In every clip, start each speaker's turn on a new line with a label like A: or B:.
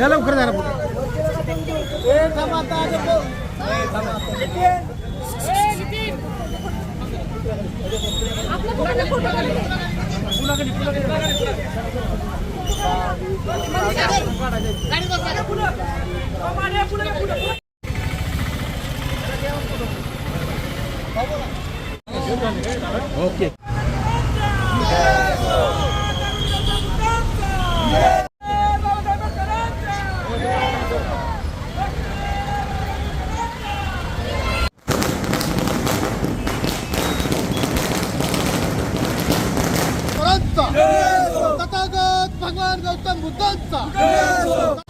A: या लवकर जरा पुढे. ओके
B: तथागत भगवान गौतम बुद्धांचा.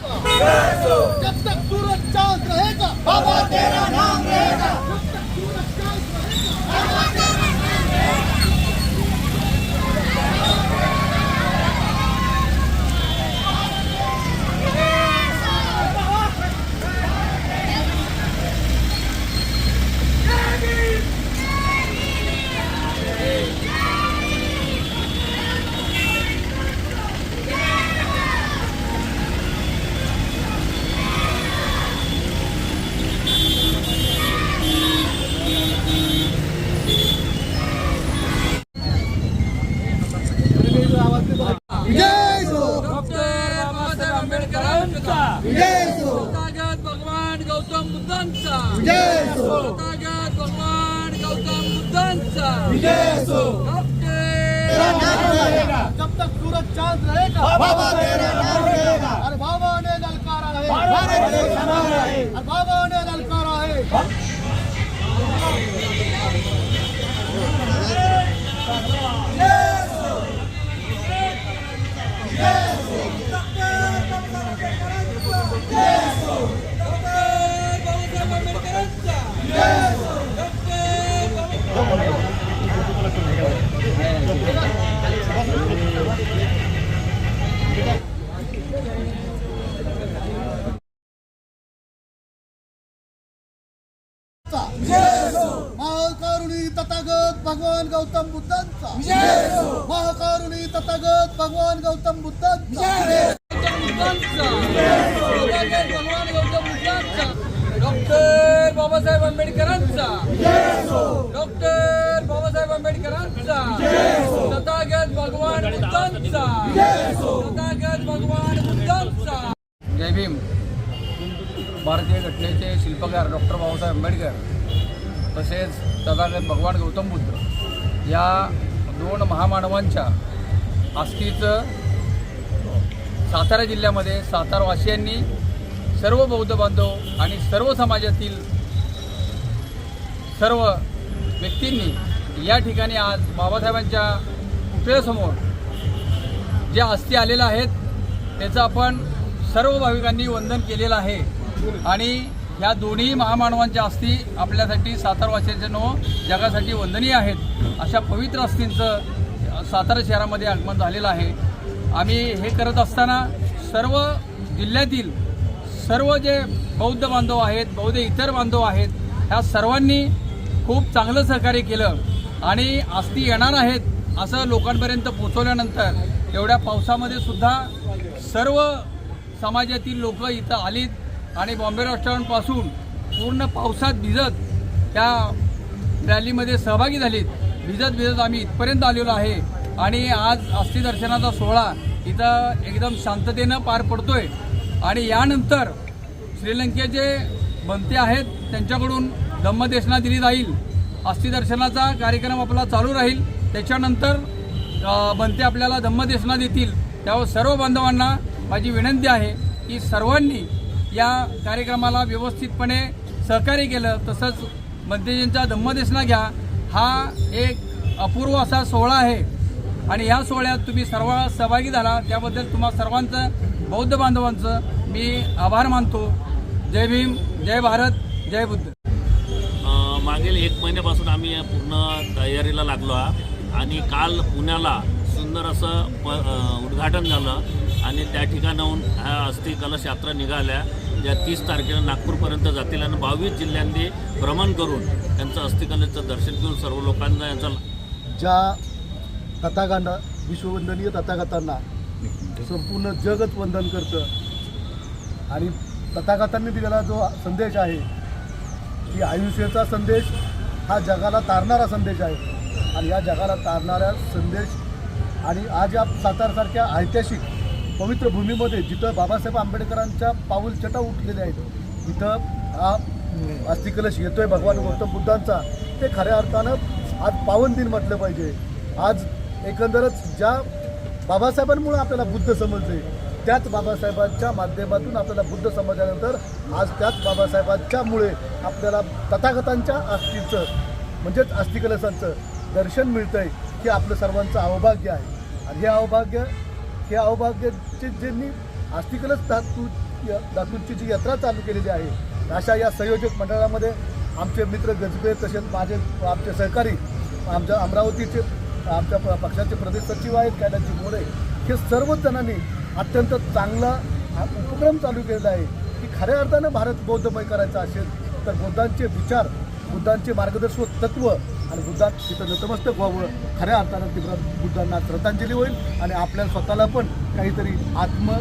C: बुद्धांचा
B: जय हो
C: तथागत भगवान गौतम बुद्धांचा
B: जय हो
C: डॉक्टर
B: जब तक सूरज चांद रहेगा बाबा तेरा नाम रहेगा अरे बाबा ने ललकारा है भारत देश हमारा है अरे बाबा ने ललकारा है
C: बाबासाहेब
B: भगवान गौतम बुद्धांचा. महाकारुणी तथागत भगवान गौतम बुद्धांचा.
C: भगवान गौतम बुद्धांचा डॉक्टर बाबासाहेब आंबेडकरांचा. डॉक्टर बाबासाहेब आंबेडकरांचा. तथागत भगवान बुद्धांचा. तथागत भगवान बुद्धांचा.
D: जय भीम. भारतीय घटनेचे शिल्पकार डॉक्टर बाबासाहेब आंबेडकर. तसेच तथागत भगवान गौतम बुद्ध या दोन महामानवांच्या आस्थीचं सातारा जिल्ह्यामध्ये सातारवासियांनी सर्व बौद्ध बांधव आणि सर्व समाजातील सर्व व्यक्तींनी या ठिकाणी आज बाबासाहेबांच्या पुतळ्यासमोर ज्या अस्थी आलेल्या आहेत त्याचं आपण सर्व भाविकांनी वंदन केलेलं आहे. आणि ह्या दोन्ही महामानवांच्या अस्थी आपल्यासाठी सातारवासियांच्या नो जगासाठी वंदनीय आहेत. अशा पवित्र अस्थींचं सातारा शहरामध्ये आगमन झालेलं आहे. आम्ही हे करत असताना सर्व जिल्ह्यातील सर्व जे बौद्ध बांधव आहेत बौद्ध इतर बांधव आहेत ह्या सर्वांनी खूप चांगलं सहकार्य केलं. आणि अस्थी येणार आहेत असं लोकांपर्यंत पोचवल्यानंतर एवढ्या पावसामध्ये सुद्धा सर्व समाजातील लोक इथं आलीत. आणि बॉम्बे रेस्टॉरंटपासून पूर्ण पावसात भिजत त्या रॅलीमध्ये सहभागी झालीत. भिजत भिजत आम्ही इथपर्यंत आलेलो आहे. आणि आज अस्थिदर्शनाचा सोहळा इथं एकदम शांततेनं पार पडतोय. आणि यानंतर श्रीलंकेचे बनते आहेत त्यांच्याकडून धम्मदेशना दिली जाईल. अस्थिदर्शनाचा कार्यक्रम आपला चालू राहील. त्याच्यानंतर बनते आपल्याला धम्मदेशना देतील. त्यावर सर्व बांधवांना माझी विनंती आहे की सर्वांनी या कार्यक्रमाला व्यवस्थितपणे सहकार्य केलं तसंच मंत्रीजींचा धम्मदेशना घ्या. हा एक अपूर्व असा सोहळा आहे. आणि या सोहळ्यात तुम्ही सर्व सहभागी झाला. त्याबद्दल तुम्हा सर्वांचं बौद्ध बांधवांचं मी आभार मानतो. जय भीम जय भारत जय बुद्ध.
E: मागील एक महिन्यापासून आम्ही पूर्ण तयारीला लागलो आहोत. आणि काल पुण्याला सुंदर असं प उद्घाटन झालं. आणि त्या ठिकाणाहून ह्या अस्थि कलश यात्रा निघाल्या. ज्या तीस तारखेला नागपूरपर्यंत जातील आणि बावीस जिल्ह्यांनी भ्रमण करून त्यांचं अस्थिकलेचं दर्शन घेऊन सर्व लोकांना यांचा
B: ज्या तथागांना विश्ववंदनीय तथागतांना संपूर्ण जगच वंदन करतं आणि तथागतांनी दिलेला जो संदेश आहे की आयुष्याचा संदेश हा जगाला तारणारा संदेश आहे. आणि या जगाला तारणारा संदेश आणि आज या सातारसारख्या ऐतिहासिक पवित्र भूमीमध्ये जिथं बाबासाहेब आंबेडकरांच्या पाऊलचटा उठलेल्या आहेत इथं हा अस्थिकलश येतोय भगवान गौतम बुद्धांचा. ते खऱ्या अर्थानं आज पावन दिन म्हटलं पाहिजे. आज एकंदरच ज्या बाबासाहेबांमुळे आपल्याला बुद्ध समजले त्याच बाबासाहेबांच्या माध्यमातून आपल्याला बुद्ध समजल्यानंतर आज त्याच बाबासाहेबांच्यामुळे आपल्याला तथागतांच्या आस्थीचं म्हणजेच अस्थिकलशांचं दर्शन मिळतं आहे हे आपलं सर्वांचं अवभाग्य आहे. आणि हे अवभाग्य हे अवभाग्याचे ज्यांनी आस्तिकलच धातू धातूंची जी यात्रा चालू केलेली आहे अशा या संयोजक मंडळामध्ये आमचे मित्र गजबे तसेच माझे आमचे सहकारी आमच्या अमरावतीचे आमच्या प- पक्षाचे प्रदेश सचिव आहेत कैलासजी मोरे हे सर्वच जणांनी अत्यंत चांगला हा उपक्रम चालू केलेला आहे की खऱ्या अर्थानं भारत बौद्धमय करायचा असेल तर बुद्धांचे विचार बुद्धांचे मार्गदर्शक तत्व आणि बुद्धात तिथं नतमस्तक व्हावं खऱ्या अर्थानं ती बुद्धांना श्रद्धांजली होईल आणि आपल्या स्वतःला पण काहीतरी आत्म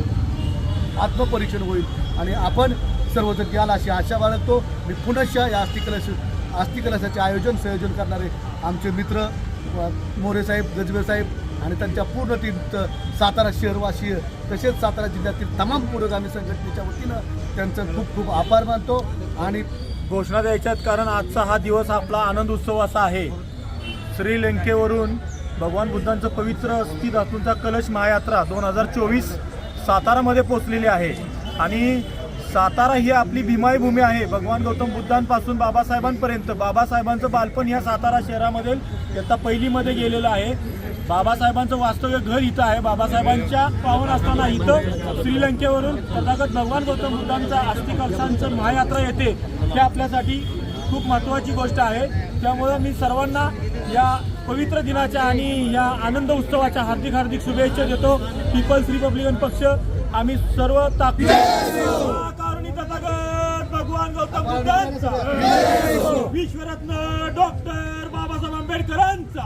B: आत्मपरीक्षण होईल. आणि आपण सर्वजण याल अशी आशा बाळगतो. मी पुनश्च या अस्थिकलश अस्थिकलशाचे आयोजन संयोजन करणारे आमचे मित्र मोरेसाहेब गजबेसाहेब गजबे साहेब आणि त्यांच्या पूर्ण टीमचं सातारा शहरवासीय तसेच सातारा जिल्ह्यातील तमाम पुरोगामी संघटनेच्या वतीनं त्यांचं खूप खूप आभार मानतो. आणि
F: घोषणा द्यायच्यात कारण आजचा हा दिवस आपला आनंद उत्सव असा आहे. श्रीलंकेवरून भगवान बुद्धांचं पवित्र अस्थि धातूंचा कलश महायात्रा दोन हजार चोवीस सातारामध्ये पोचलेली आहे. आणि सातारा ही आपली भीमाई भूमी आहे. भगवान गौतम बुद्धांपासून बाबासाहेबांपर्यंत बाबासाहेबांचं बालपण ह्या सातारा शहरामध्ये इयत्ता पहिलीमध्ये गेलेलं आहे. बाबासाहेबांचं वास्तव्य घर इथं आहे. बाबासाहेबांच्या पावन असताना इथं श्रीलंकेवरून तथागत भगवान गौतम बुद्धांचा अस्थि महायात्रा येते हे आपल्यासाठी खूप महत्त्वाची गोष्ट आहे. त्यामुळं मी सर्वांना या पवित्र दिनाच्या आणि या आनंद उत्सवाच्या हार्दिक हार्दिक शुभेच्छा देतो. पीपल्स रिपब्लिकन पक्ष आम्ही सर्व ताकद भगवान गौतम बुद्धांचा विश्वरत्न डॉक्टर बाबासाहेब आंबेडकरांचा.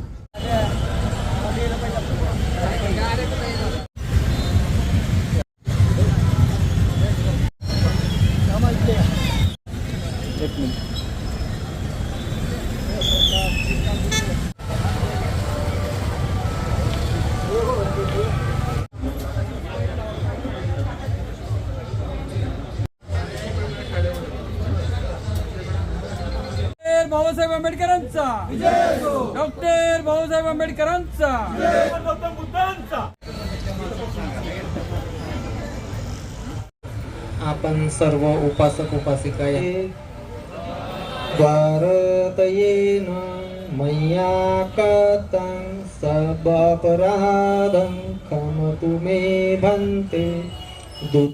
C: बाबासाहेब आंबेडकरांचा. डॉक्टर बाबासाहेब आंबेडकरांचा.
G: आपण सर्व उपासक उपासिका आहे भारतयेन मय्या कतं सबपराधं खमतु मे भन्ते